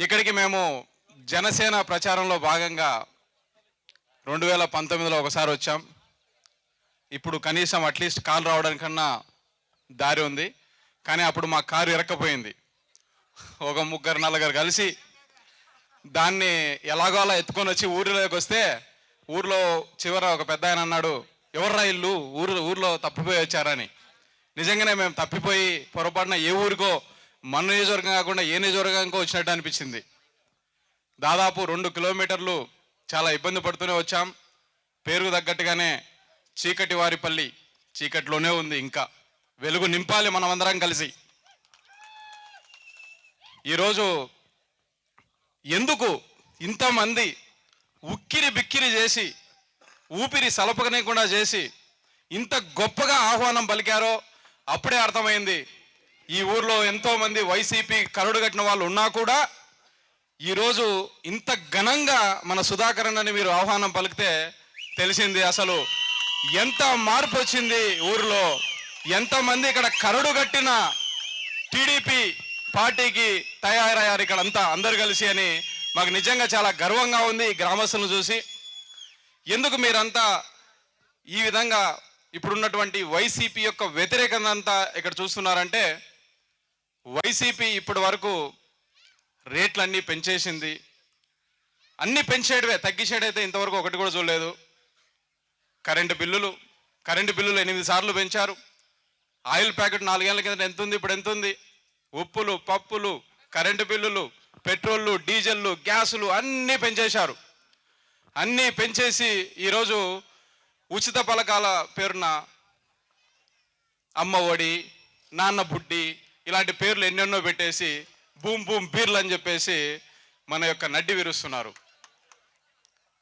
ఇక్కడికి మేము జనసేన ప్రచారంలో భాగంగా రెండు వేల పంతొమ్మిదిలో ఒకసారి వచ్చాం. ఇప్పుడు కనీసం అట్లీస్ట్ కారు రావడానికన్నా దారి ఉంది. కానీ అప్పుడు మా కారు ఇరక్కపోయింది. ఒక ముగ్గురు నలుగురు కలిసి దాన్ని ఎలాగో అలా ఎత్తుకొని వచ్చి ఊరిలోకి వస్తే ఊర్లో చివర ఒక పెద్ద ఆయన అన్నాడు ఎవర్రా ఇల్లు? ఊరు ఊర్లో తప్పిపోయి వచ్చారని. నిజంగానే మేము తప్పిపోయి పొరపాటున ఏ ఊరికో మన నియోజకవర్గం కాకుండా ఏ నియోజకవర్గానికో వచ్చినట్టు అనిపించింది. దాదాపు రెండు కిలోమీటర్లు చాలా ఇబ్బంది పడుతూనే వచ్చాం. పేరుకు తగ్గట్టుగానే చీకటి వారిపల్లి చీకటిలోనే ఉంది ఇంకా. వెలుగు నింపాలి మనమందరం కలిసి. ఈరోజు ఎందుకు ఇంతమంది ఉక్కిరి బిక్కిరి చేసి ఊపిరి సలపకనేకుండా చేసి ఇంత గొప్పగా ఆహ్వానం పలికారో అప్పుడే అర్థమైంది. ఈ ఊర్లో ఎంతోమంది వైసీపీ కరుడు కట్టిన వాళ్ళు ఉన్నా కూడా ఈరోజు ఇంత ఘనంగా మన సుధాకరన్ అని మీరు ఆహ్వానం పలికితే తెలిసింది అసలు ఎంత మార్పు వచ్చింది ఊర్లో. ఎంతమంది ఇక్కడ కరడు కట్టిన టీడీపీ పార్టీకి తయారయ్యారు ఇక్కడ అంతా అందరు కలిసి అని మాకు నిజంగా చాలా గర్వంగా ఉంది ఈ గ్రామస్తులను చూసి. ఎందుకు మీరంతా ఈ విధంగా ఇప్పుడున్నటువంటి వైసీపీ యొక్క వ్యతిరేకత అంతా ఇక్కడ చూస్తున్నారంటే వైసీపీ ఇప్పటి వరకు రేట్లన్నీ పెంచేసింది. అన్నీ పెంచేయడమే తగ్గించేడైతే ఇంతవరకు ఒకటి కూడా చూడలేదు. కరెంటు బిల్లులు కరెంటు బిల్లులు ఎనిమిది సార్లు పెంచారు. ఆయిల్ ప్యాకెట్ నాలుగేళ్ళ కింద ఎంత ఉంది ఇప్పుడు ఎంత ఉంది? ఉప్పులు పప్పులు కరెంటు బిల్లులు పెట్రోళ్ళు డీజిల్లు గ్యాసులు అన్నీ పెంచేశారు. అన్నీ పెంచేసి ఈరోజు ఉచిత పలకాల పేరున అమ్మ ఒడి నాన్న బుడ్డి ఇలాంటి పేర్లు ఎన్నెన్నో పెట్టేసి బూమ్ బూమ్ బీర్లు అని చెప్పేసి మన యొక్క నడ్డి విరుస్తున్నారు.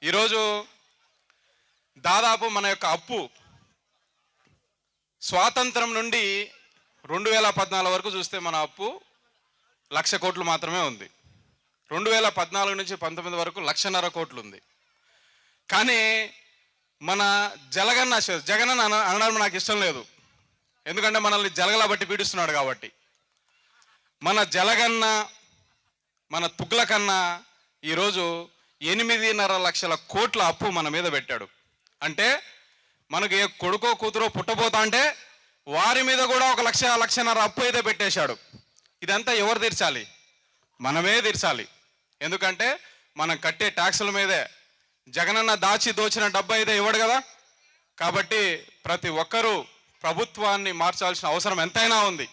ఈరోజు దాదాపు మన యొక్క అప్పు స్వాతంత్రం నుండి రెండు వేల పద్నాలుగు వరకు చూస్తే మన అప్పు లక్ష కోట్లు మాత్రమే ఉంది. రెండు వేల పద్నాలుగు నుంచి పంతొమ్మిది వరకు లక్షన్నర కోట్లు ఉంది. కానీ మన జలగన్న జగన్ అన అనడం నాకు ఇష్టం లేదు. ఎందుకంటే మనల్ని జలగల బట్టి పీడిస్తున్నాడు కాబట్టి. మన జలగన్న మన తుగ్లకన్నా ఈరోజు ఎనిమిదిన్నర లక్షల కోట్ల అప్పు మన మీద పెట్టాడు. అంటే మనకు ఏ కొడుకో కూతురో పుట్టబోతా అంటే వారి మీద కూడా ఒక లక్ష లక్షన్నర అప్పు అయితే పెట్టేశాడు. ఇదంతా ఎవరు తీర్చాలి? మనమే తీర్చాలి. ఎందుకంటే మనం కట్టే ట్యాక్సుల మీదే జగనన్న దాచి దోచిన డబ్బు అయితే ఇవ్వడు కదా. కాబట్టి ప్రతి ఒక్కరూ ప్రభుత్వాన్ని మార్చాల్సిన అవసరం ఎంతైనా ఉంది.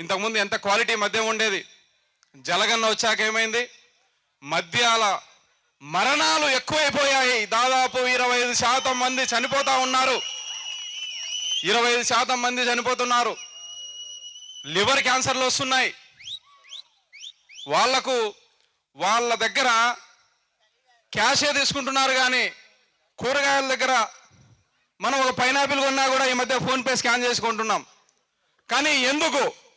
ఇంతకుముందు ఎంత క్వాలిటీ మద్యం ఉండేది? జలగన్న వచ్చాక ఏమైంది? మద్యాల మరణాలు ఎక్కువైపోయాయి. దాదాపు ఇరవై ఐదు శాతం మంది చనిపోతూ ఉన్నారు. ఇరవై ఐదు శాతం మంది చనిపోతున్నారు. లివర్ క్యాన్సర్లు వస్తున్నాయి. వాళ్ళకు వాళ్ళ దగ్గర క్యాషే తీసుకుంటున్నారు కానీ కూరగాయల దగ్గర మనం ఒక పైనాపిల్ కొన్నా కూడా ఈ మధ్య ఫోన్పే స్కాన్ చేసుకుంటున్నాం. కానీ ఎందుకు?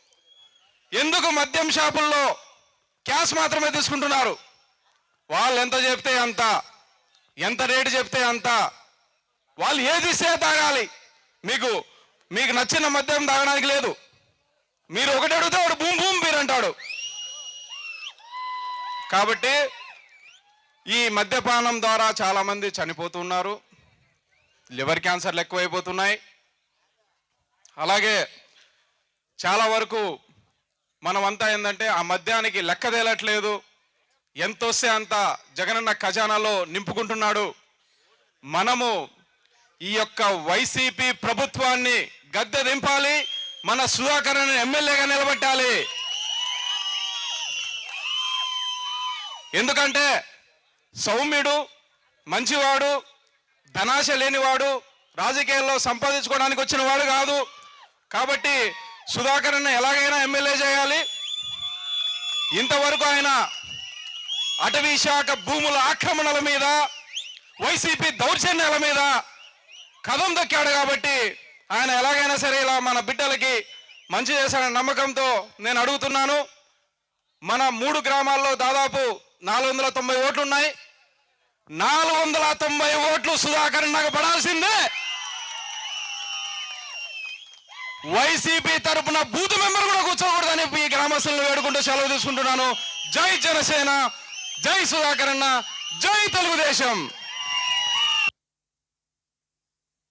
ఎందుకు మద్యం షాపుల్లో క్యాష్ మాత్రమే తీసుకుంటున్నారు? వాళ్ళు ఎంత చెప్తే అంత ఎంత రేటు చెప్తే అంత. వాళ్ళు ఏది ఇస్తే తాగాలి? మీకు మీకు నచ్చిన మద్యం తాగడానికి లేదు. మీరు ఒకటి అడిగితే వాడు భూమి భూమి మీరు అంటాడు. కాబట్టి ఈ మద్యపానం ద్వారా చాలామంది చనిపోతున్నారు. లివర్ క్యాన్సర్లు ఎక్కువైపోతున్నాయి. అలాగే చాలా వరకు మనమంతా ఏంటంటే ఆ మద్యానికి లెక్క తేలట్లేదు. ఎంత వస్తే అంత జగనన్న ఖజానాలో నింపుకుంటున్నాడు. మనము ఈ యొక్క వైసీపీ ప్రభుత్వాన్ని గద్దె దింపాలి మన సుధాకరన్ ఎమ్మెల్యేగా నిలబెట్టాలి. ఎందుకంటే సౌమ్యుడు మంచివాడు ధనాశ లేనివాడు రాజకీయాల్లో సంపాదించుకోవడానికి వచ్చిన వాడు కాదు. కాబట్టి సుధాకరన్ ఎలాగైనా ఎమ్మెల్యే చేయాలి. ఇంతవరకు ఆయన అటవీ శాఖ భూముల ఆక్రమణల మీద వైసీపీ దౌర్జన్యాల మీద కథం దొక్కాడు కాబట్టి ఆయన ఎలాగైనా సరే ఇలా మన బిడ్డలకి మంచి చేశాడన్న నమ్మకంతో నేను అడుగుతున్నాను. మన మూడు గ్రామాల్లో దాదాపు నాలుగు వందల తొంభై ఓట్లు ఉన్నాయి నాలుగు వందల తొంభై ఓట్లు సుధాకర్ నాకు పడాల్సిందే. వైసీపీ తరఫున బూత్ మెంబర్ కూడా కూర్చోకూడదని ఈ గ్రామస్తులను వేడుకుంటూ సెలవు తీసుకుంటున్నాను. జై జనసేన జై సుధాకర్ అన్న జై తెలుగుదేశం.